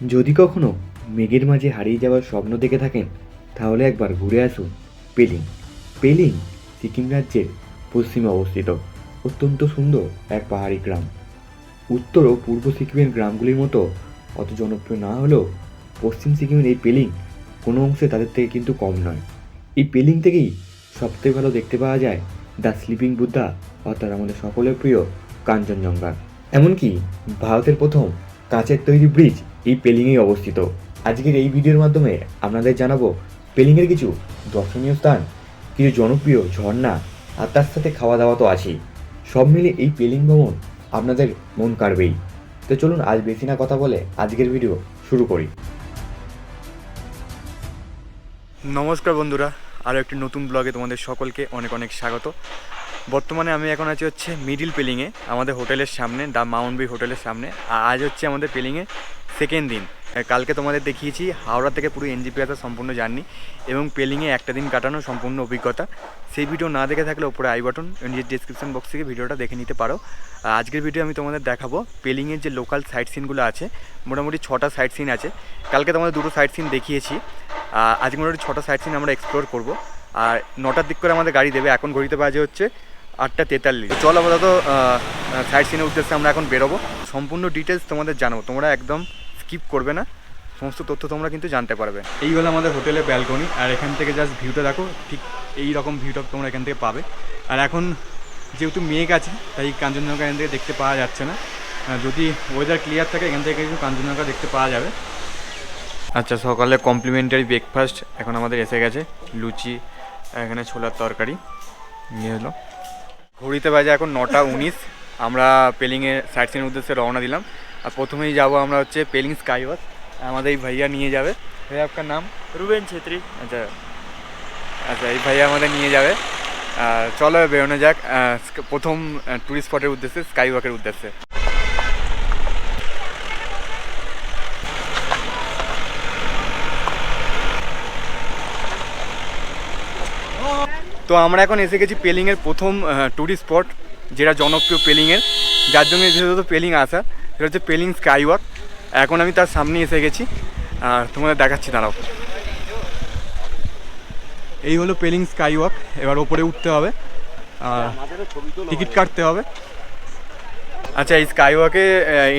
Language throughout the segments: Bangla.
যদি কখনো মেঘের মাঝে হারিয়ে যাওয়ার স্বপ্ন দেখে থাকেন, তাহলে একবার ঘুরে আসুন পেলিং। পেলিং সিকিম রাজ্যের পশ্চিমে অবস্থিত। অত্যন্ত সুন্দর এক পাহাড়ি গ্রাম। উত্তর ও পূর্ব সিকিমের গ্রামগুলির মতো অত জনপ্রিয় না হলেও পশ্চিম সিকিমের এই পেলিং কোনো অংশে তাদের থেকে কিন্তু কম নয়। এই পেলিং থেকেই সবথেকে ভালো দেখতে পাওয়া যায় দ্য স্লিপিং বুদ্ধা অর্থাৎ আমাদের সকলের প্রিয় কাঞ্চনজঙ্ঘা। এমনকি ভারতের প্রথম কাঁচের তৈরি ব্রিজ এই পেলিংয়েই অবস্থিত। আজকের এই ভিডিওর মাধ্যমে আপনাদের জানাব পেলিংয়ের কিছু দর্শনীয় স্থান, কিছু জনপ্রিয় ঝর্ণা আর তার সাথে খাওয়া দাওয়া তো আছেই। সব মিলে এই পেলিং ভ্রমণ আপনাদের মন কাড়বেই। তো চলুন আজ বেশি না কথা বলে আজকের ভিডিও শুরু করি। নমস্কার বন্ধুরা, আরও একটি নতুন ব্লগে তোমাদের সকলকে অনেক অনেক স্বাগত। বর্তমানে আমি এখন আছি হচ্ছে মিডিল পেলিংয়ে, আমাদের হোটেলের সামনে দ্য মাউন্ট বি হোটেলের সামনে, আর আজ হচ্ছে আমাদের পেলিংয়ে সেকেন্ড দিন। কালকে তোমাদের দেখিয়েছি, হাওড়া থেকে পুরো এনজিপি আসা সম্পূর্ণ জার্নি এবং পেলিংয়ে একটা দিন কাটানো সম্পূর্ণ অভিজ্ঞতা। সেই ভিডিও না দেখে থাকলে ওপরে আই বাটন নিজের ডিসক্রিপশন বক্স থেকে ভিডিওটা দেখে নিতে পারো। আজকের ভিডিও আমি তোমাদের দেখাবো পেলিংয়ের যে লোকাল সাইট সিনগুলো আছে, মোটামুটি ছটা সাইট সিন আছে। কালকে তোমাদের দুটো সাইট সিন দেখিয়েছি। আজকে মোটামুটি ছটা সাইট সিন আমরা এক্সপ্লোর করব। আর নটার দিক করে আমাদের গাড়ি দেবে। এখন ঘড়িতে বাজে হচ্ছে আটটা তেতাল্লিশ। চল আপাতত সাইট সিনের উদ্দেশ্যে আমরা এখন বেরোবো। সম্পূর্ণ ডিটেলস তোমাদের জানাব। তোমরা একদম স্কিপ করবে না। সমস্ত তথ্য তোমরা কিন্তু জানতে পারবে। এই হলো আমাদের হোটেলের ব্যালকনি আর এখান থেকে জাস্ট ভিউটা দেখো ঠিক এই রকম ভিউটা তোমরা এখান থেকে পাবে। আর এখন যেহেতু মেঘ আছে তাই কাঞ্চনজঙ্ঘা এখান থেকে দেখতে পাওয়া যাচ্ছে না। যদি ওয়েদার ক্লিয়ার থাকে এখান থেকে কিন্তু কাঞ্চনজঙ্ঘা দেখতে পাওয়া যাবে। আচ্ছা সকালে কমপ্লিমেন্টারি ব্রেকফাস্ট এখন আমাদের এসে গেছে লুচি এখানে ছোলার তরকারি নিয়ে হলো। ঘড়িতে বাজে এখন নটা উনিশ আমরা পেলিংয়ে সাইট সিনের উদ্দেশ্যে রওনা দিলাম। আর প্রথমেই যাব আমরা হচ্ছে পেলিং স্কাই ওয়াক আমাদের এই ভাইয়া নিয়ে যাবে। ভাইয়া আপনার নাম? রুবেন ছেত্রী। আচ্ছা। আচ্ছা এই ভাইয়া আমাদের নিয়ে যাবে। চলো বেরোনো যাক। প্রথম ট্যুরিস্ট স্পটের উদ্দেশ্যে স্কাই ওয়াকের উদ্দেশ্যে। তো আমরা এখন এসে গেছি পেলিংয়ের প্রথম ট্যুরিস্ট স্পট যেটা জনপ্রিয় পেলিংয়ের যার জন্য বিশেষত পেলিং আসা। সেটা হচ্ছে পেলিং স্কাই ওয়াক এখন আমি তার সামনে এসে গেছি। আর তোমাদের দেখাচ্ছি, দাঁড়াও। এই হলো পেলিং স্কাই ওয়াক এবার ওপরে উঠতে হবে। আর টিকিট কাটতে হবে। আচ্ছা এই স্কাই ওয়াকে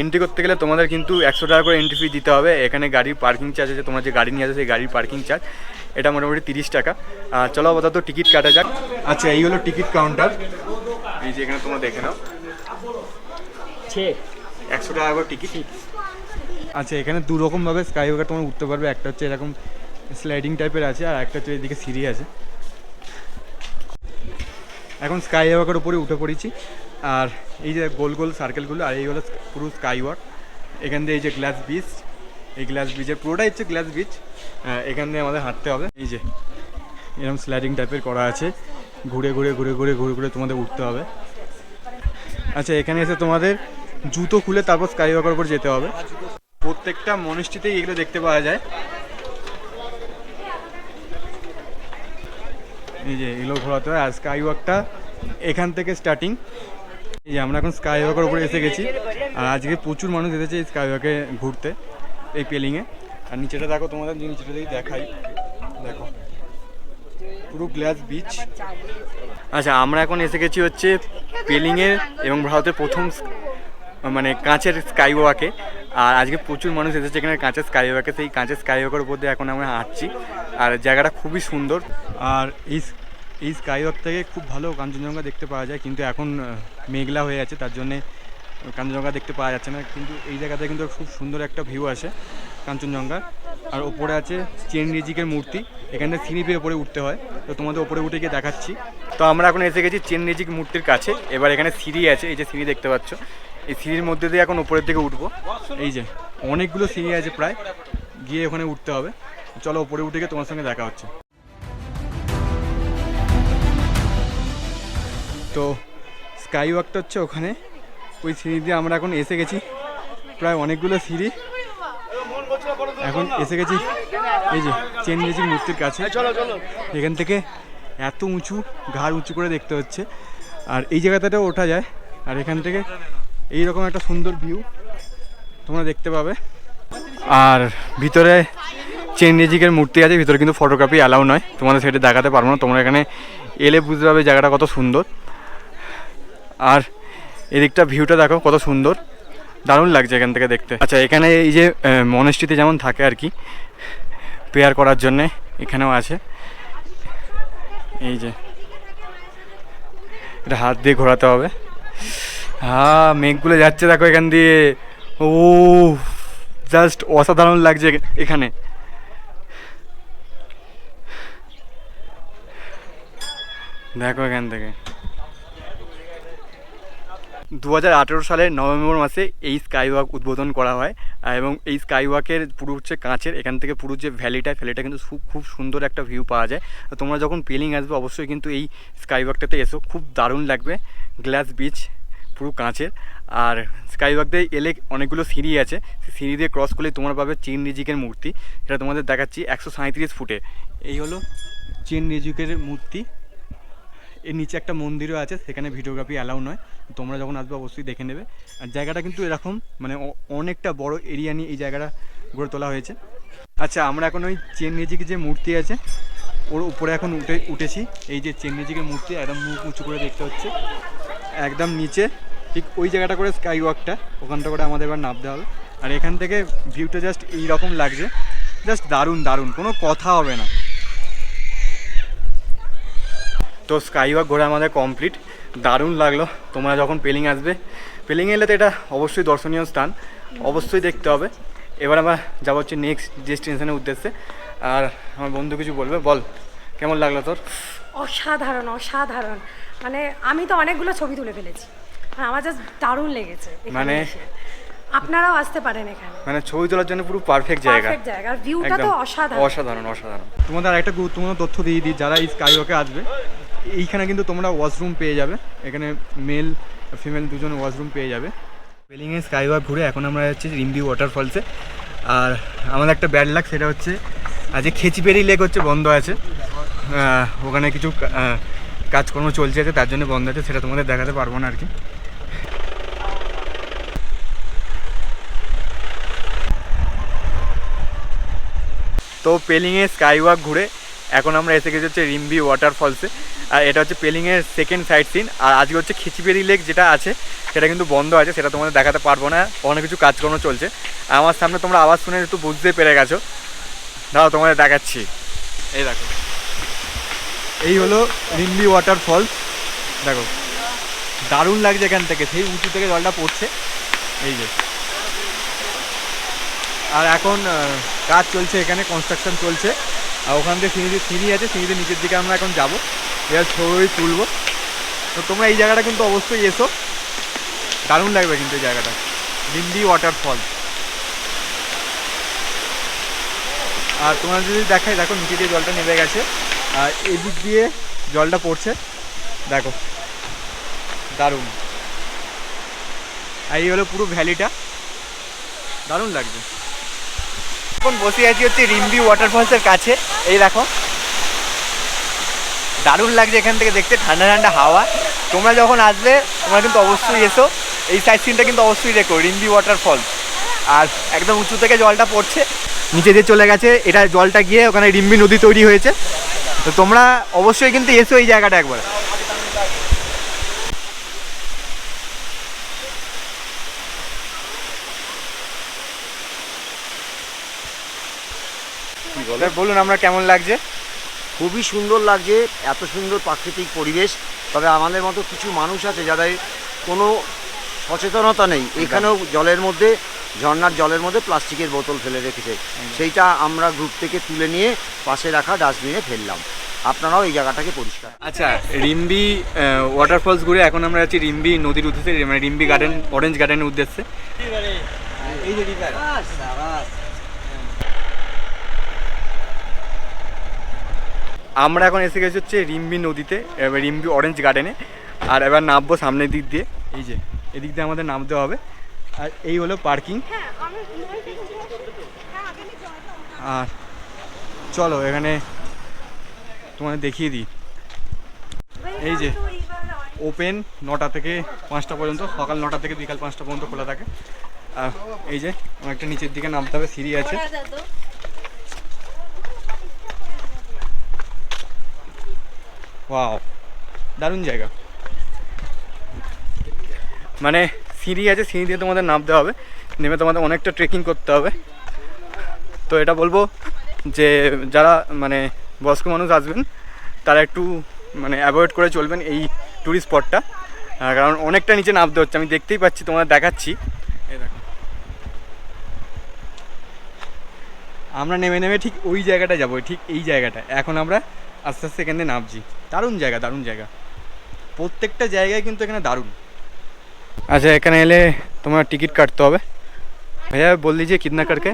এন্ট্রি করতে গেলে তোমাদের কিন্তু একশো টাকা করে এন্ট্রি ফি দিতে হবে। এখানে গাড়ির পার্কিং চার্জ আছে, তোমরা যে গাড়ি নিয়ে আসে সেই গাড়ির পার্কিং চার্জ এটা মোটামুটি তিরিশ টাকা। চলো আপাতত টিকিট কাটা যাক। আচ্ছা এই হলো টিকিট কাউন্টার এই যে এখানে তোমরা দেখে নাও। একশো টাকা করে টিকিট আচ্ছা এখানে দু রকমভাবে স্কাই ওয়াকার তোমার উঠতে পারবে। একটা হচ্ছে এরকম স্লাইডিং টাইপের আছে, আর একটা হচ্ছে এদিকে সিঁড়ি আছে। এখন স্কাই ওয়াকের উপরে উঠে পড়েছি। আর এই যে গোল গোল সার্কেলগুলো আর এই হলো পুরো স্কাই ওয়াক এখান দিয়ে এই যে গ্লাস বিচ এই গ্লাস বিচের পুরোটাই হচ্ছে গ্লাস বিচ এখান দিয়ে আমাদের হাঁটতে হবে। এই যে, এরকম স্লাইডিং টাইপের করা আছে। ঘুরে ঘুরে ঘুরে ঘুরে ঘুরে ঘুরে তোমাদের উঠতে হবে। আচ্ছা এখানে এসে তোমাদের জুতো খুলে তারপর স্কাই ওয়াকের উপর যেতে হবে। প্রত্যেকটা মনিষ্ঠিতেই এগুলো দেখতে পাওয়া যায়। এই যে এগুলো ঘোরাতে হয়, আর স্কাই ওয়াকটা এখান থেকে স্টার্টিং এই যে আমরা এখন স্কাই ওয়াকের উপরে এসে গেছি। আর আজকে প্রচুর মানুষ এসেছে এই স্কাই ওয়াকে ঘুরতে, এই পেলিংয়ে। আর নিচেটা দেখো তোমাদের নিচেটা যদি দেখাই, দেখো। পুরো গ্লাস বিচ আচ্ছা আমরা এখন এসে গেছি হচ্ছে পেলিংয়ের এবং ভারতের প্রথম মানে কাঁচের স্কাই ওয়াকে আর আজকে প্রচুর মানুষ এসেছে এখানে কাঁচের স্কাই ওয়াকে সেই কাঁচের স্কাই ওয়াকের উপর দিয়ে এখন আমরা হাঁটছি। আর জায়গাটা খুবই সুন্দর। আর এই এই স্কাই ওয়াক থেকে খুব ভালো কাঞ্চনজঙ্ঘা দেখতে পাওয়া যায়। কিন্তু এখন মেঘলা হয়ে আছে, তার জন্যে কাঞ্চনজঙ্ঘা দেখতে পাওয়া যাচ্ছে না। কিন্তু এই জায়গাতে কিন্তু খুব সুন্দর একটা ভিউ আসে কাঞ্চনজঙ্ঘার। আর ওপরে আছে চেন রিজিকের মূর্তি। এখানে সিঁড়ি পেয়ে ওপরে উঠতে হয়। তো তোমাদের ওপরে উঠে গিয়ে দেখাচ্ছি। তো আমরা এখন এসে গেছি চেন রিজিক মূর্তির কাছে। এবার এখানে সিঁড়ি আছে। এই যে সিঁড়ি দেখতে পাচ্ছ। এই সিঁড়ির মধ্যে দিয়ে এখন উপরের দিকে উঠবো। এই যে অনেকগুলো সিঁড়ি আছে প্রায়। গিয়ে ওখানে উঠতে হবে। চলো উপরে উঠে গিয়ে তোমার সঙ্গে দেখা হচ্ছে। তো স্কাই ওয়াকটা হচ্ছে ওখানে। ওই সিঁড়ি দিয়ে আমরা এখন এসে গেছি। প্রায় অনেকগুলো সিঁড়ি। এখন এসে গেছি। এই যে চেন ম্যাজিক মূর্তির কাছে। এখান থেকে এত উঁচু ঘাড় উঁচু করে দেখতে হচ্ছে। আর এই জায়গাটাতেও ওঠা যায়। আর এখান থেকে এই রকম একটা সুন্দর ভিউ তোমরা দেখতে পাবে। আর ভিতরে চেন মূর্তি আছে, ভিতরে কিন্তু ফটোগ্রাফি অ্যালাউ নয়। তোমাদের সেটা দেখাতে পারব না, তোমরা এখানে এলে বুঝতে পারবে জায়গাটা কত সুন্দর। আর এদিকটা ভিউটা দেখো কত সুন্দর। দারুণ লাগছে এখান থেকে দেখতে। আচ্ছা এখানে এই যে মনেস্ট্রিতে যেমন থাকে আর কি প্রেয়ার করার জন্যে এখানেও আছে। এই যে, এটা হাত দিয়ে ঘোরাতে হবে। হ্যাঁ মেঘগুলো যাচ্ছে দেখো এখান দিয়ে। ও জাস্ট অসাধারণ লাগছে এখানে। দেখো এখান থেকে। দু হাজার আঠেরো সালের নভেম্বর মাসে এই স্কাই ওয়াক উদ্বোধন করা হয় এবং এই স্কাই ওয়াকের পুরো হচ্ছে কাঁচের, এখান থেকে পুরো যে ভ্যালিটা ভ্যালিটা কিন্তু খুব খুব সুন্দর একটা ভিউ পাওয়া যায়। তোমরা যখন পেলিং আসবে, অবশ্যই কিন্তু এই স্কাই ওয়াকটাতে এসো, খুব দারুণ লাগবে। গ্লাস বিচ পুরো কাঁচের। আর স্কাই ওয়াক দিয়ে এলে অনেকগুলো সিঁড়ি আছে। সিঁড়ি দিয়ে ক্রস করলে তোমরা পাবে চেন রিজিকের মূর্তি। এটা তোমাদের দেখাচ্ছি একশো সাঁত্রিশ ফুটে। এই হলো চেন রিজিকের মূর্তি। এর নিচে একটা মন্দিরও আছে, সেখানে ভিডিওগ্রাফি অ্যালাউ নয়। তোমরা যখন আসবে অবশ্যই দেখে নেবে। আর জায়গাটা কিন্তু এরকম মানে অনেকটা বড় এরিয়া নিয়ে এই জায়গাটা গড়ে তোলা হয়েছে। আচ্ছা আমরা এখন ওই চেন মেজিকের যে মূর্তি আছে, ওর উপরে এখন উঠে, উঠেছি। এই যে চেন মেজিকের মূর্তি, একদম মুখ উঁচু করে দেখতে হচ্ছে। একদম নিচে, ঠিক ওই জায়গাটা করে স্কাই ওয়াকটা ওখানটা করে আমাদের এবার নামতে হবে। আর এখান থেকে ভিউটা জাস্ট এই রকম লাগছে জাস্ট দারুণ দারুণ, কোনো কথা হবে না। তো স্কাই ওয়াক ঘোরা আমাদের কমপ্লিট দারুণ লাগল। তোমরা যখন পেলিং আসবে পেলিং এলে তো এটা অবশ্যই দর্শনীয় স্থান, অবশ্যই দেখতে হবে। এবার আমরা যাব হচ্ছে নেক্সট ডেস্টিনেশনের উদ্দেশ্যে। আর আমার বন্ধু কিছু বলবে, বল, কেমন লাগল তোর? অসাধারণ অসাধারণ। মানে আমি তো অনেকগুলো ছবি তুলে ফেলেছি। আর আমার জাস্ট দারুণ লেগেছে মানে? আপনারাও আসতে পারেন এখানে। মানে ছবি তোলার জন্য পুরো পারফেক্ট জায়গা। পারফেক্ট জায়গা। আর ভিউটা তো অসাধারণ। অসাধারণ অসাধারণ। তোমাদের আরেকটা গুরুত্বপূর্ণ তথ্য দিয়ে দিই যারা এই স্কাই ওয়াকে আসবে এইখানে কিন্তু তোমরা ওয়াশরুম পেয়ে যাবে। এখানে মেল ফিমেল দুজন ওয়াশরুম পেয়ে যাবে। বেলিংয়ে স্কাই ওয়াক ঘুরে এখন আমরা যাচ্ছি রিম্বি ওয়াটারফলসে আর আমাদের একটা ব্যাড লাক সেটা হচ্ছে আজ খেচিপেরি লেক হচ্ছে বন্ধ আছে। ওখানে কিছু কাজকর্ম চলছে আছে তার জন্য বন্ধ আছে, সেটা তোমাদের দেখাতে পারব না আর কি। তো পেলিংয়ে স্কাই ওয়াক ঘুরে এখন আমরা এসে গেছি হচ্ছে রিম্বি ওয়াটারফলসে। আর এটা হচ্ছে পেলিংয়ের সেকেন্ড সাইড সিন আর আজকে হচ্ছে খিচিবেরি লেক যেটা আছে, সেটা কিন্তু বন্ধ আছে, সেটা তোমাদের দেখাতে পারব না, অনেক কিছু কাজকর্ম চলছে। আমার সামনে তোমরা আওয়াজ শুনে একটু বুঝতে পেরে গেছো। দাঁড়াও, তোমাদের দেখাচ্ছি। এই দেখো। এই হলো রিম্বি ওয়াটারফলস দেখো, দারুণ লাগছে এখান থেকে, সেই উঁচু থেকে জলটা পড়ছে। এই যে। আর এখন কাজ চলছে এখানে কনস্ট্রাকশন চলছে। আর ওখান থেকে সিঁড়ি সিঁড়ি আছে, সিঁড়িতে নিচের দিকে আমরা এখন যাব। এবার ছবি তুলবো। তো তোমরা এই জায়গাটা কিন্তু অবশ্যই এসো। দারুণ লাগবে কিন্তু এই জায়গাটা। ডিন্ডি ওয়াটারফল আর তোমরা যদি দেখাই, দেখো নিচে দিয়ে জলটা নেমে গেছে। আর এদিক দিয়ে জলটা পড়ছে। দেখো। দারুণ। আর এই হলো পুরো ভ্যালিটা। দারুণ লাগছে। এখন বসে আছি হচ্ছে রিম্বি ওয়াটারফলসের কাছে। এই দেখো। দারুণ লাগছে এখান থেকে দেখতে। ঠান্ডা ঠান্ডা হাওয়া। তোমরা যখন আসবে, তোমরা কিন্তু অবশ্যই এসো। এই সাইড সিনটা কিন্তু অবশ্যই দেখো, রিম্বি ওয়াটারফল আর একদম উঁচু থেকে জলটা পড়ছে। নিচে দিয়ে চলে গেছে। এটা জলটা গিয়ে ওখানে রিম্বি নদী তৈরি হয়েছে। তো তোমরা অবশ্যই কিন্তু এসো এই জায়গাটা একবার। বলুন আমরা কেমন লাগছে? খুবই সুন্দর লাগছে এত সুন্দর প্রাকৃতিক পরিবেশ। তবে আমাদের মতো কিছু মানুষ আছে যাদের কোনো সচেতনতা নেই। এখানেও জলের মধ্যে ঝর্ণার জলের মধ্যে প্লাস্টিকের বোতল ফেলে রেখেছে। সেইটা আমরা গ্রুপ থেকে তুলে নিয়ে পাশে রাখা ডাস্টবিনে ফেললাম। আপনারাও এই জায়গাটাকে পরিষ্কার আচ্ছা রিম্বি ওয়াটারফলস ঘুরে এখন আমরা যাচ্ছি রিম্বি নদীর উদ্দেশ্যে মানে রিম্বি গার্ডেন অরেঞ্জ গার্ডেনের উদ্দেশ্যে। এই যে river। আমরা এখন এসে গেছি হচ্ছে রিম্বি নদীতে এবার রিম্বি অরেঞ্জ গার্ডেনে আর এবার নামবো সামনের দিক দিয়ে। এই যে এদিক দিয়ে আমাদের নামতে হবে। আর এই হলো পার্কিং। আর চলো এখানে তোমাদের দেখিয়ে দিই। এই যে ওপেন নটা থেকে পাঁচটা পর্যন্ত সকাল নটা থেকে বিকাল পাঁচটা পর্যন্ত খোলা থাকে। আর এই যে অনেকটা নিচের দিকে নামতে হবে সিঁড়ি আছে। ওয়াও দারুণ জায়গা। মানে সিঁড়ি আছে, সিঁড়ি দিয়ে তোমাদের নামতে হবে। নেমে তোমাদের অনেকটা ট্রেকিং করতে হবে। তো এটা বলব যে, যারা মানে বয়স্ক মানুষ আসবেন, তারা একটু মানে অ্যাভয়েড করে চলবেন এই ট্যুরিস্ট স্পটটা কারণ অনেকটা নিচে নামতে হচ্ছে। আমি দেখতেই পাচ্ছি, তোমাদের দেখাচ্ছি। আমরা নেমে নেমে ঠিক ওই জায়গাটা যাব, ঠিক এই জায়গাটা এখন আমরা আস্তে আস্তে এখান নামছি। দারুণ জায়গা দারুণ জায়গা। প্রত্যেকটা জায়গায় কিন্তু এখানে দারুণ। আচ্ছা এখানে এলে তোমার টিকিট কাটতে হবে। ভাইয়া, বল দিজিয়ে কিডনা করকে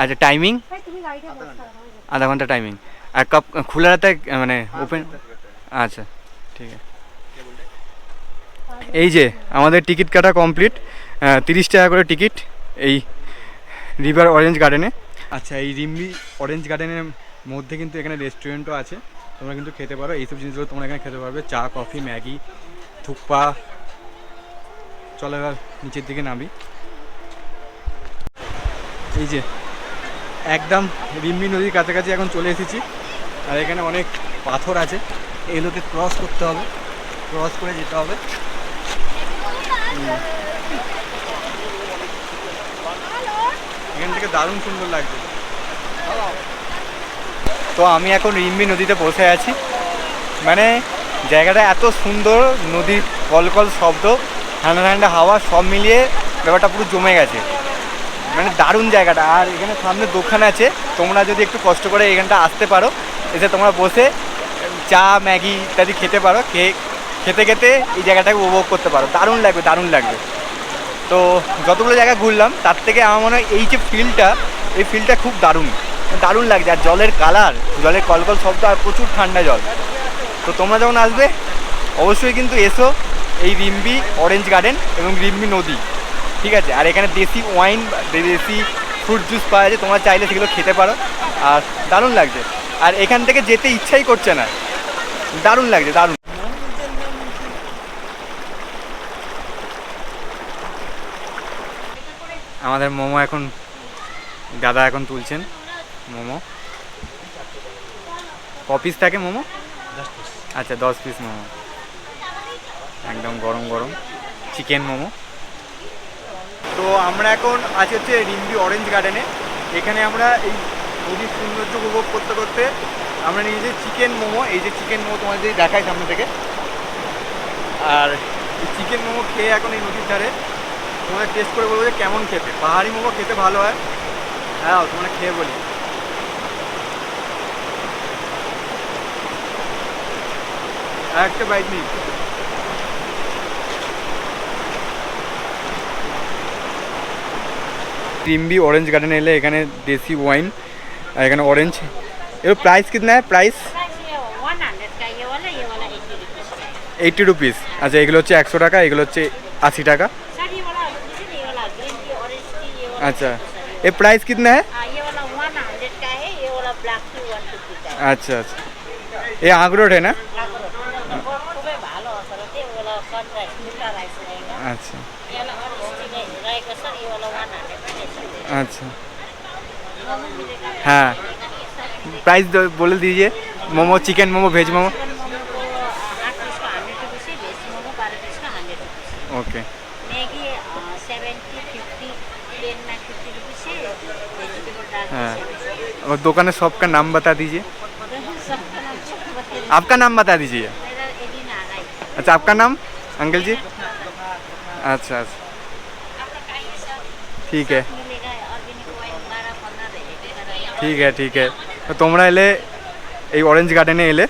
আচ্ছা টাইমিং আধা ঘণ্টা টাইমিং আর কাপ খোলা রাতে মানে ওপেন আচ্ছা ঠিক আছে। এই যে, আমাদের টিকিট কাটা কমপ্লিট তিরিশ টাকা করে টিকিট এই রিভার অরেঞ্জ গার্ডেনে আচ্ছা এই রিম্বি অরেঞ্জ গার্ডেনের মধ্যে কিন্তু এখানে রেস্টুরেন্টও আছে। তোমরা কিন্তু খেতে পারো। এইসব জিনিসগুলো তোমরা এখানে খেতে পারবে। চা, কফি, ম্যাগি থুপ্পা চলো এবার নিচের দিকে নামি। এই যে, একদম রিম্বি নদীর কাছাকাছি এখন চলে এসেছি। আর এখানে অনেক পাথর আছে। এগুলোকে ক্রস করতে হবে। ক্রস করে যেতে হবে। এখান থেকে দারুণ সুন্দর লাগছে। তো আমি এখন রিম্বি নদীতে বসে আছি। মানে জায়গাটা এত সুন্দর, নদীর কলকল শব্দ। ঠান্ডা ঠান্ডা হাওয়া সব মিলিয়ে ব্যাপারটা পুরো জমে গেছে। মানে দারুণ জায়গাটা। আর এখানে সামনে দোকান আছে। তোমরা যদি একটু কষ্ট করে এখানটা আসতে পারো, এসে তোমরা বসে চা, ম্যাগি ইত্যাদি খেতে পারো। খেয়ে খেতে খেতে এই জায়গাটাকে উপভোগ করতে পারো। দারুণ লাগবে দারুণ লাগবে। তো যতগুলো জায়গা ঘুরলাম, তার থেকে আমার মনে হয় এই যে ফিলটা, এই ফিলটা খুব দারুণ। দারুণ লাগছে। আর জলের কালার, জলের কলকল শব্দ আর প্রচুর ঠান্ডা জল। তো তোমরা যখন আসবে, অবশ্যই কিন্তু এসো। এই রিম্বি অরেঞ্জ গার্ডেন এবং রিম্বি নদী ঠিক আছে? আর এখানে দেশি ওয়াইন দেশি ফ্রুট জুস পাওয়া যায় তোমরা চাইলে সেগুলো খেতে পারো। আর দারুণ লাগছে। আর এখান থেকে যেতে ইচ্ছাই করছে না। দারুণ লাগছে দারুণ। আমাদের মোমো এখন দাদা এখন তুলছেন মোমো। ক পিস থাকে মোমো? আচ্ছা দশ পিস মোমো। একদম গরম গরম। চিকেন মোমো। তো আমরা এখন আছি হচ্ছে রিম্বি অরেঞ্জ গার্ডেনে এখানে আমরা এই নদীর সৌন্দর্য উপভোগ করতে করতে আমরা নিয়েছি চিকেন মোমো। এই যে চিকেন মোমো তোমাদের দেখাই সামনে থেকে। আর এই চিকেন মোমো খেয়ে এখন এই নদীর ধারে তোমাদের টেস্ট করে বলব যে কেমন খেতে। পাহাড়ি মোমো খেতে ভালো হয়। হ্যাঁ তোমরা খেয়ে বলি। একটা বাইক নিই टिम्बी ऑरेंज गार्डन एले এখানে देसी वाइन और এখানে ऑरेंज ये प्राइस कितना है प्राइस वन हंड्रेड का ये वाला ये वाला एट्टी रुपीज़ এইটটি রুপিস আচ্ছা এগুলো হচ্ছে একশো টাকা এগুলো হচ্ছে আশি টাকা सर ये वाला जैसे ये वाला ग्रीन टी ऑरेंज टी ये वाला अच्छा ये प्राइस कितना है हाँ मैगी सेवेंटी फिफ्टी प्लेन में फिफ्टी रुपीज़ है वेजिटेबल डाल हाँ। के और दुकान शॉप का नाम बता दीजिए सबका नाम सबको बता आपका नाम बता दीजिए मेरा एलिना राय अच्छा आपका नाम अंकल जी अच्छा अच्छा आपका कहीं सब ठीक है ঠিক আছে ঠিক আছে। তো তোমরা এলে এই অরেঞ্জ গার্ডেনে এলে,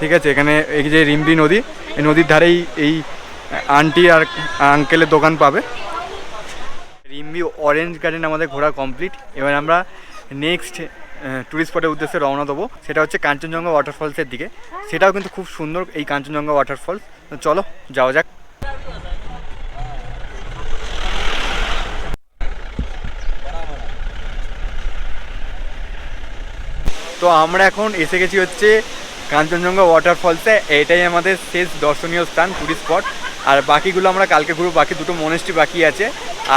ঠিক আছে? এখানে এই যে রিম্বি নদী, এই নদীর ধারেই এই আন্টি আর আঙ্কেলের দোকান পাবে। রিম্বি অরেঞ্জ গার্ডেন আমাদের ঘোরা কমপ্লিট এবার আমরা নেক্সট টুরিস্ট স্পটের উদ্দেশ্যে রওনা দেবো। সেটা হচ্ছে কাঞ্চনজঙ্ঘা ওয়াটারফলসের দিকে। সেটাও কিন্তু খুব সুন্দর, এই কাঞ্চনজঙ্ঘা ওয়াটারফলস চলো, যাওয়া যাক। তো আমরা এখন এসে গেছি হচ্ছে কাঞ্চনজঙ্ঘা ওয়াটারফলসে এটাই আমাদের শেষ দর্শনীয় স্থান টুরিস্ট স্পট আর বাকিগুলো আমরা কালকে ঘুরবো, বাকি দুটো মনেস্ট্রি বাকি আছে।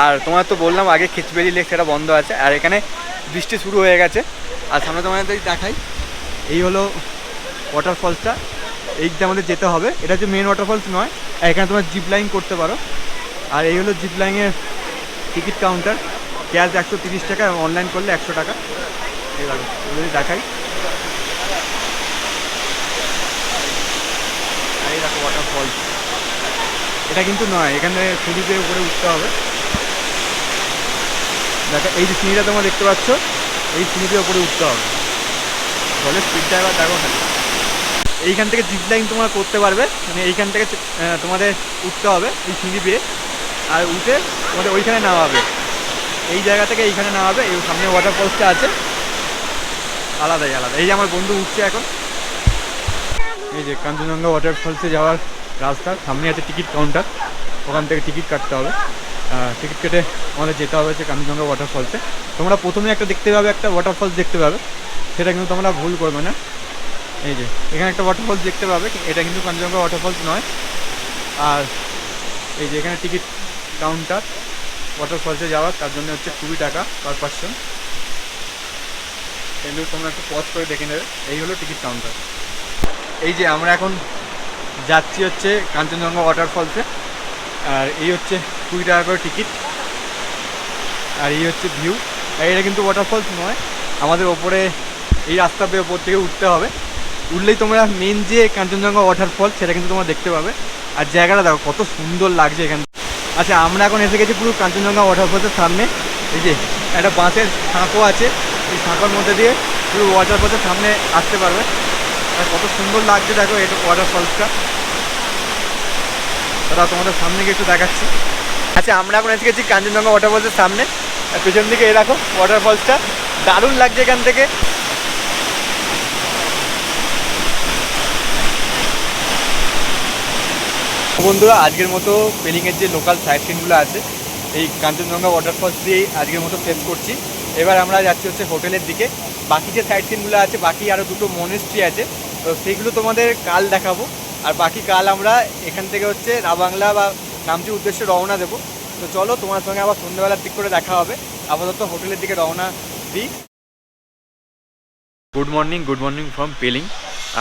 আর তোমার তো বললাম, আগে খিচবেড়ি লেক সেটা বন্ধ আছে। আর এখানে বৃষ্টি শুরু হয়ে গেছে। আর সামনে তোমাদের দেখাই, এই হলো ওয়াটারফলসটা এই দিকে আমাদের যেতে হবে। এটা হচ্ছে মেন ওয়াটারফলস নয়, এখানে তোমার জিপ লাইন করতে পারো। আর এই হলো জিপ লাইনের টিকিট কাউন্টার ক্যাশ একশো তিরিশ টাকা অনলাইন করলে একশো টাকা। যদি দেখাই। এই দেখো ওয়াটারফলস এটা কিন্তু নয়, এখানে সিঁড়িতে উপরে উঠতে হবে। দেখো, এই যে সিঁড়িটা তোমরা দেখতে পাচ্ছ, এই সিঁড়িতে উপরে উঠতে হবে। জলের স্পিডটা এবার দেখো খালি এইখান থেকে জিপ লাইন তোমরা করতে পারবে মানে এইখান থেকে তোমাদের উঠতে হবে, এই সিঁড়ি পেয়ে আর উঠে তোমাদের ওইখানে নামাবে। এই জায়গা থেকে এইখানে নামাবে, এই সামনে ওয়াটারফলসটা আছে। আলাদাই আলাদা এই যে আমার বন্ধু উঠছে এখন। এই যে কাঞ্চনজঙ্ঘা ওয়াটারফলসে যাওয়ার রাস্তা, সামনে আছে টিকিট কাউন্টার ওখান থেকে টিকিট কাটতে হবে। টিকিট কেটে আমাদের যেতে হবে হচ্ছে কাঞ্চনজঙ্ঘা ওয়াটারফলসে তোমরা প্রথমে একটা দেখতে পাবে, একটা ওয়াটারফলস দেখতে পাবে। সেটা কিন্তু তোমরা ভুল করবে না। এই যে, এখানে একটা ওয়াটারফলস দেখতে পাবে। এটা কিন্তু কাঞ্চনজঙ্ঘা ওয়াটারফলস নয়। আর এই যে এখানে টিকিট কাউন্টার ওয়াটারফলসে যাওয়ার, তার জন্য হচ্ছে কুড়ি টাকা পার পার্সন এগুলো তোমরা একটু পজ করে দেখে নেবে। এই হলো টিকিট কাউন্টার এই যে আমরা এখন যাচ্ছি হচ্ছে কাঞ্চনজঙ্ঘা ওয়াটারফলসে আর এই হচ্ছে কুড়ি টাকা করে টিকিট আর এই হচ্ছে ভিউ আর এটা কিন্তু ওয়াটারফলস নয়। আমাদের ওপরে এই রাস্তা পেয়ে ওপর থেকে উঠতে হবে। উঠলেই তোমরা মেন যে কাঞ্চনজঙ্ঘা ওয়াটারফল সেটা কিন্তু তোমরা দেখতে পাবে। আর জায়গাটা দেখো, কত সুন্দর লাগছে এখানে আচ্ছা আমরা এখন এসে গেছি পুরো কাঞ্চনজঙ্ঘা ওয়াটারফলসের সামনে। এই যে একটা বাঁশের সাঁকো আছে। এই সাঁকোর মধ্যে দিয়ে পুরো ওয়াটারফলসের সামনে আসতে পারবে। আর কত সুন্দর লাগছে দেখো এটা ওয়াটারফলসটা দাদা, তোমাদের সামনে গিয়ে একটু দেখাচ্ছি। আচ্ছা আমরা এখন এসে গেছি কাঞ্চনজঙ্ঘা ওয়াটারফলসের সামনে। আর পেছন দিকে দেখো ওয়াটারফলসটা দারুণ লাগছে এখান থেকে। বন্ধুরা, আজকের মতো পেলিংয়ের যে লোকাল সাইট সিনগুলো আছে এই কাঞ্চনজঙ্ঘা ওয়াটারফলস দিয়েই আজকের মতো শেষ করছি। এবার আমরা যাচ্ছি হচ্ছে হোটেলের দিকে। বাকি যে সাইট সিনগুলো আছে, বাকি আরও দুটো মনেস্ট্রি আছে, তো সেইগুলো তোমাদের কাল দেখাবো। আর বাকি কাল আমরা এখান থেকে হচ্ছে রাবাংলা বা নামচির উদ্দেশ্যে রওনা দেবো। তো চলো, তোমার সঙ্গে আবার সন্ধ্যেবেলার দিক করে দেখা হবে। আপাতত হোটেলের দিকে রওনা দিই। Good morning good morning from Pelling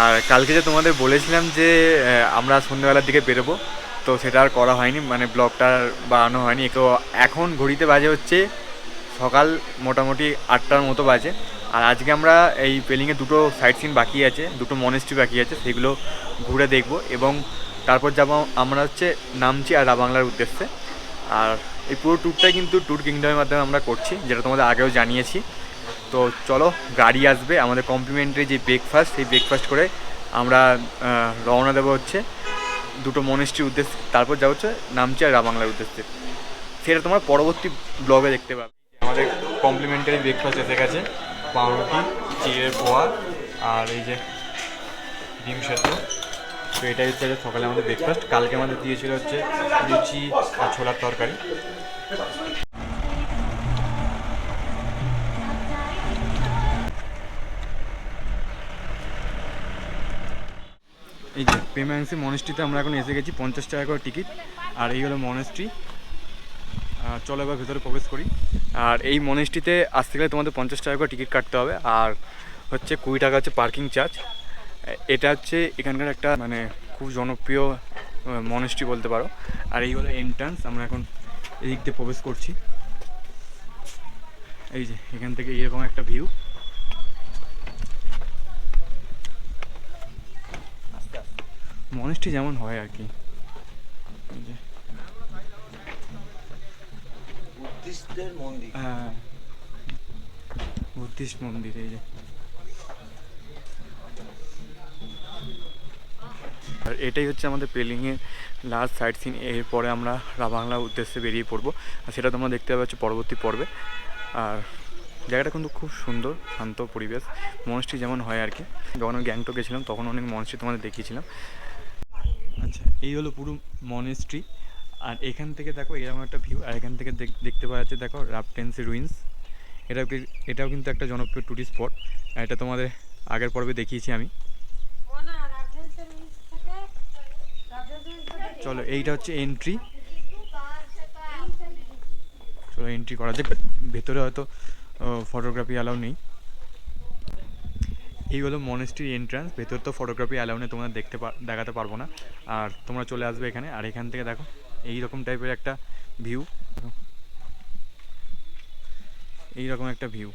আর কালকে যে তোমাদের বলেছিলাম যে আমরা সন্ধ্যেবেলার দিকে বেরোবো তো সেটা আর করা হয়নি মানে ব্লগটা বানানো হয়নি। তো এখন ঘড়িতে বাজে হচ্ছে সকাল মোটামুটি আটটার মতো বাজে। আর আজকে আমরা এই পেলিংয়ে দুটো সাইট সিন বাকি আছে, দুটো মনেস্ট্রি বাকি আছে, সেগুলো ঘুরে দেখব এবং তারপর যাব আমরা হচ্ছে নামচি আর রাবাংলার উদ্দেশ্যে। আর এই পুরো ট্যুরটাই কিন্তু ট্যুর কিংডমের মাধ্যমে আমরা করছি, যেটা তোমাদের আগেও জানিয়েছি। তো চলো, গাড়ি আসবে, আমাদের কমপ্লিমেন্টারি যে ব্রেকফাস্ট সেই ব্রেকফাস্ট করে আমরা রওনা দেবো হচ্ছে। দুটো মনেস্ট্রির উদ্দেশ্যে, তারপর যা হচ্ছে নামচি আর রাবাংলার উদ্দেশ্যে। সেটা তোমার পরবর্তী ব্লগে দেখতে পাবে। আমাদের কমপ্লিমেন্টারি ব্রেকফাস্ট এসে গেছে। পাউরুটি, চিড়ের পোয়া, আর এই যে ডিম সেদ্ধ। তো এটাই হচ্ছে সকালে আমাদের ব্রেকফাস্ট কালকে আমাদের দিয়েছিল হচ্ছে লুচি আর ছোলার তরকারি। এই যে পেম্যান্সি মনেস্ট্রিতে আমরা এখন এসে গেছি, পঞ্চাশ টাকা করে টিকিট আর এই হলো মনেস্ট্রি চলো এবার ভেতরে প্রবেশ করি। আর এই মনেস্ট্রিতে আসতে গেলে তোমাদের পঞ্চাশ টাকা করে টিকিট কাটতে হবে। আর হচ্ছে কুড়ি টাকা হচ্ছে পার্কিং চার্জ এটা হচ্ছে এখানকার একটা মানে খুব জনপ্রিয় মনেস্ট্রি বলতে পারো। আর এই হলো এন্ট্রান্স আমরা এখন এদিক দিয়ে প্রবেশ করছি। এই যে, এখান থেকে এরকম একটা ভিউ মনেস্ট্রি যেমন হয় আর কি। হ্যাঁ। বুদ্ধিস্ট মন্দির এই যে। আর এটাই হচ্ছে আমাদের পেলিংয়ের লাস্ট সাইট সিন এরপরে আমরা রাবাংলার উদ্দেশ্যে বেরিয়ে পড়ব। আর সেটা তোমরা দেখতে পাবে হচ্ছে পরবর্তী পর্বে। আর জায়গাটা কিন্তু খুব সুন্দর শান্ত পরিবেশ মনস্ট্রি যেমন হয় আর কি। যখন আমি গ্যাংটক গেছিলাম তখন অনেক মনস্ট্রি তোমাদের দেখিয়েছিলাম। আচ্ছা এই হলো পুরো মনেস্ট্রি আর এখান থেকে দেখো এরকম একটা ভিউ আর এখান থেকে দেখ- দেখতে পাওয়া যাচ্ছে দেখো রাফটেন্সি রুইন্স এটাও এটাও কিন্তু একটা জনপ্রিয় টুরিস্ট স্পট এটা তোমাদের আগের পর্বে দেখিয়েছি আমি। চলো এইটা হচ্ছে এন্ট্রি চলো এন্ট্রি করা যাক। ভেতরে হয়তো ফটোগ্রাফি অ্যালাউ নেই। এই হলো মনেস্ট্রির এন্ট্রান্স ভেতর তো ফটোগ্রাফি অ্যালাউ নেই, তোমরা দেখতে দেখাতে পারব না। আর তোমরা চলে আসবে এখানে, আর এখান থেকে দেখো এই রকম টাইপের একটা ভিউ এই রকম একটা ভিউ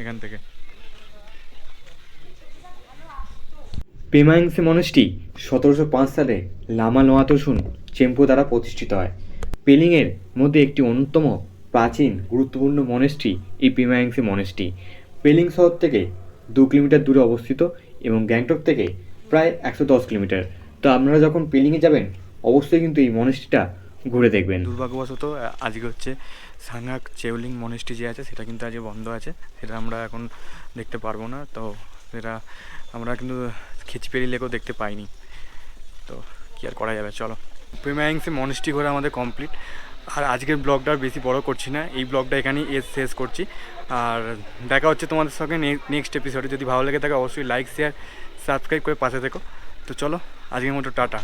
এখান থেকে। পেমাংসে মনস্টি সতেরোশো পাঁচ সালে লামা নোয়াতসুন চেম্পু দ্বারা প্রতিষ্ঠিত হয়। পেলিংয়ের মধ্যে একটি অন্যতম প্রাচীন গুরুত্বপূর্ণ মনেস্ট্রি এই পেমাংসে মনেস্ট্রি পেলিং শহর থেকে দু কিলোমিটার দূরে অবস্থিত এবং গ্যাংটক থেকে প্রায় একশো দশ কিলোমিটার। তো আপনারা যখন পেলিংয়ে যাবেন, অবশ্যই কিন্তু এই মনেস্ট্রিটা ঘুরে দেখবেন। দুর্ভাগ্যবশত আজকে হচ্ছে সাংহাক চেউলিং মনেস্ট্রি যে আছে, সেটা কিন্তু আজকে বন্ধ আছে। সেটা আমরা এখন দেখতে পারব না। তো সেটা আমরা কিন্তু খেচিপেরি লেকেও দেখতে পাইনি। তো কি আর করা যাবে? চলো। প্রিমাইংসে মনেস্ট্রি ঘোরা আমাদের কমপ্লিট আর আজকের ব্লগটা বেশি বড় করছি না। এই ব্লগটা এখানেই শেষ করছি। আর দেখা হচ্ছে তোমাদের সঙ্গে নেক্সট এপিসোডে যদি ভালো লেগে থাকে, অবশ্যই লাইক শেয়ার সাবস্ক্রাইব করে পাশে থেকো। তো চলো, আজকের মতো টাটা।